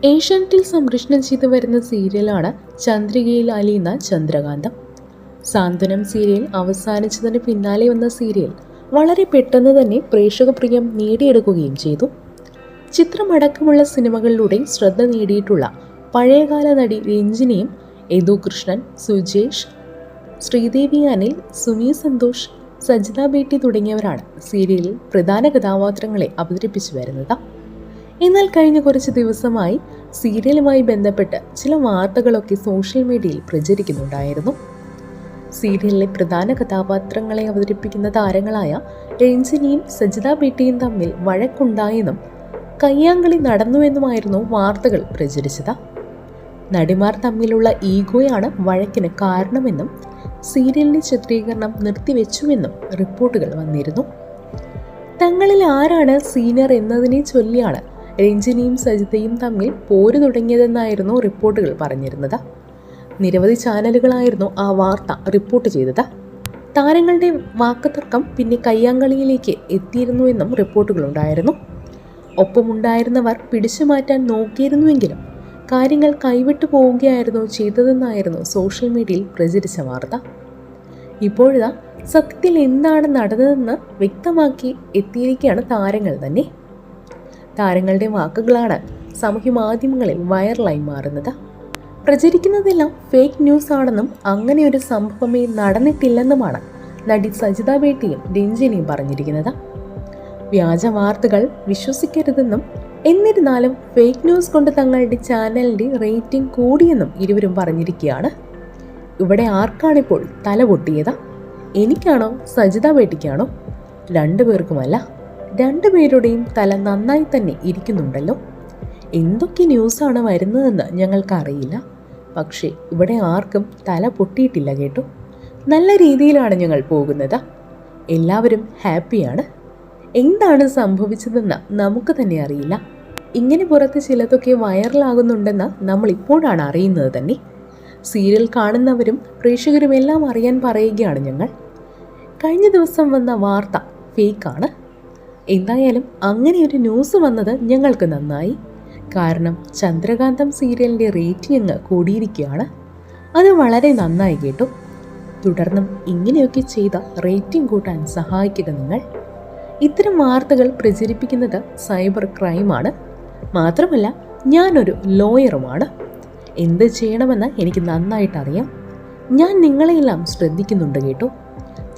ഏഷ്യാനെറ്റിൽ സംപ്രേഷണം ചെയ്തു വരുന്ന സീരിയലാണ് ചന്ദ്രികയിൽ അലിയുന്ന ചന്ദ്രകാന്തം. സാന്ത്വനം സീരിയൽ അവസാനിച്ചതിന് പിന്നാലെ വന്ന സീരിയൽ വളരെ പെട്ടെന്ന് തന്നെ പ്രേക്ഷക പ്രിയം നേടിയെടുക്കുകയും ചെയ്തു. ചിത്രമടക്കമുള്ള സിനിമകളിലൂടെ ശ്രദ്ധ നേടിയിട്ടുള്ള പഴയകാല നടി രഞ്ജിനിയും യദു കൃഷ്ണൻ സുജേഷ് ശ്രീദേവി അനിൽ സുമി സന്തോഷ് സജിത ബേട്ടി തുടങ്ങിയവരാണ് സീരിയലിൽ പ്രധാന കഥാപാത്രങ്ങളെ അവതരിപ്പിച്ചു വരുന്നത്. എന്നാൽ കഴിഞ്ഞ കുറച്ച് ദിവസമായി സീരിയലുമായി ബന്ധപ്പെട്ട് ചില വാർത്തകളൊക്കെ സോഷ്യൽ മീഡിയയിൽ പ്രചരിക്കുന്നുണ്ടായിരുന്നു. സീരിയലിലെ പ്രധാന കഥാപാത്രങ്ങളെ അവതരിപ്പിക്കുന്ന താരങ്ങളായ രഞ്ജിനിയും സജിത ബിട്ടിയും തമ്മിൽ വഴക്കുണ്ടായെന്നും കയ്യാങ്കളി നടന്നുവെന്നുമായിരുന്നു വാർത്തകൾ പ്രചരിച്ചത്. നടിമാർ തമ്മിലുള്ള ഈഗോയാണ് വഴക്കിന് കാരണമെന്നും സീരിയലിന്റെ ചിത്രീകരണം നിർത്തിവെച്ചുവെന്നും റിപ്പോർട്ടുകൾ വന്നിരുന്നു. തങ്ങളിൽ ആരാണ് സീനിയർ എന്നതിനെ ചൊല്ലിയാണ് രഞ്ജിനിയും സജിതയും തമ്മിൽ പോര് തുടങ്ങിയതെന്നായിരുന്നു റിപ്പോർട്ടുകൾ പറഞ്ഞിരുന്നത്. നിരവധി ചാനലുകളായിരുന്നു ആ വാർത്ത റിപ്പോർട്ട് ചെയ്തത്. താരങ്ങളുടെ വാക്കുതർക്കം പിന്നെ കയ്യാങ്കളിയിലേക്ക് എത്തിയിരുന്നു എന്നും റിപ്പോർട്ടുകളുണ്ടായിരുന്നു. ഒപ്പമുണ്ടായിരുന്നവർ പിടിച്ചു മാറ്റാൻ നോക്കിയിരുന്നുവെങ്കിലും കാര്യങ്ങൾ കൈവിട്ടു പോവുകയായിരുന്നു ചെയ്തതെന്നായിരുന്നു സോഷ്യൽ മീഡിയയിൽ പ്രചരിച്ച വാർത്ത. ഇപ്പോഴാ സത്യത്തിൽ എന്താണ് നടന്നതെന്ന് വ്യക്തമാക്കി എത്തിയിരിക്കുകയാണ് താരങ്ങൾ തന്നെ. താരങ്ങളുടെ വാക്കുകളാണ് സാമൂഹ്യ മാധ്യമങ്ങളിൽ വൈറലായി മാറുന്നത്. പ്രചരിക്കുന്നതെല്ലാം ഫേക്ക് ന്യൂസ് ആണെന്നും അങ്ങനെ ഒരു സംഭവമേ നടന്നിട്ടില്ലെന്നുമാണ് നടി സജിത ബേട്ടിയും രഞ്ജിനിയും പറഞ്ഞിരിക്കുന്നത്. വ്യാജ വാർത്തകൾ വിശ്വസിക്കരുതെന്നും എന്നിരുന്നാലും ഫേക്ക് ന്യൂസ് കൊണ്ട് തങ്ങളുടെ ചാനലിന്റെ റേറ്റിംഗ് കൂടിയെന്നും ഇരുവരും പറഞ്ഞിരിക്കുകയാണ്. ഇവിടെ ആർക്കാണിപ്പോൾ തല പൊട്ടിയത് എനിക്കാണോ സജിത ബേട്ടിക്കാണോ? രണ്ടുപേർക്കുമല്ല. രണ്ടുപേരുടെയും തല നന്നായി തന്നെ ഇരിക്കുന്നുണ്ടല്ലോ? എന്തൊക്കെ ന്യൂസാണ് വരുന്നതെന്ന് ഞങ്ങൾക്കറിയില്ല. പക്ഷേ ഇവിടെ ആർക്കും തല പൊട്ടിയിട്ടില്ല കേട്ടോ. നല്ല രീതിയിലാണ് ഞങ്ങൾ പോകുന്നത്. എല്ലാവരും ഹാപ്പിയാണ്. എന്താണ് സംഭവിച്ചതെന്ന് നമുക്ക് തന്നെ അറിയില്ല. ഇങ്ങനെ പുറത്ത് ചിലതൊക്കെ വൈറലാകുന്നുണ്ടെന്ന് നമ്മൾ ഇപ്പോഴാണ് അറിയുന്നത് തന്നെ. സീരിയൽ കാണുന്നവരും പ്രേക്ഷകരും എല്ലാം അറിയാൻ പറയുകയാണ് ഞങ്ങൾ. കഴിഞ്ഞ ദിവസം വന്ന വാർത്ത ഫേക്കാണ്. എന്തായാലും അങ്ങനെ ഒരു ന്യൂസ് വന്നത് ഞങ്ങൾക്ക് നന്നായി. കാരണം ചന്ദ്രകാന്തം സീരിയലിന്റെ റേറ്റിംഗ് കൂടിയിരിക്കുകയാണ്. അത് വളരെ നന്നായി കേട്ടു. തുടർന്നും ഇങ്ങനെയൊക്കെ ചെയ്ത റേറ്റിംഗ് കൂട്ടാൻ സഹായിക്കുക നിങ്ങൾ. ഇത്തരം വാർത്തകൾ പ്രചരിപ്പിക്കുന്നത് സൈബർ ക്രൈമാണ്. മാത്രമല്ല ഞാനൊരു ലോയറുമാണ്. എന്ത് ചെയ്യണമെന്ന് എനിക്ക് നന്നായിട്ടറിയാം ഞാൻ നിങ്ങളെയെല്ലാം ശ്രദ്ധിക്കുന്നുണ്ട് കേട്ടോ.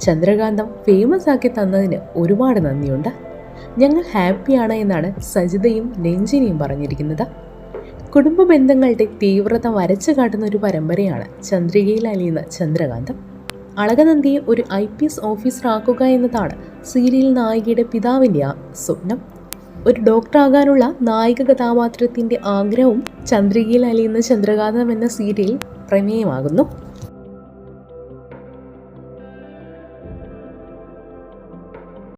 ചന്ദ്രകാന്തം ഫേമസ് ആക്കി തന്നതിന് ഒരുപാട് നന്ദിയുണ്ട്. ഞങ്ങൾ ഹാപ്പിയാണ് എന്നാണ് സജിതയും രഞ്ജിനിയും പറഞ്ഞിരിക്കുന്നത്. കുടുംബ ബന്ധങ്ങളുടെ തീവ്രത വരച്ചു കാട്ടുന്ന ഒരു പരമ്പരയാണ് ചന്ദ്രികയിൽ അലിയുന്ന ചന്ദ്രകാന്തം. അളകനന്ദിയെ ഒരു ഐ പി എസ് ഓഫീസറാക്കുക എന്നതാണ് സീരിയൽ നായികയുടെ പിതാവിന്റെ ആ സ്വപ്നം. ഒരു ഡോക്ടറാകാനുള്ള നായിക കഥാപാത്രത്തിന്റെ ആഗ്രഹവും ചന്ദ്രികയിൽ അലിയുന്ന ചന്ദ്രകാന്തം എന്ന സീരിയൽ പ്രമേയമാകുന്നു.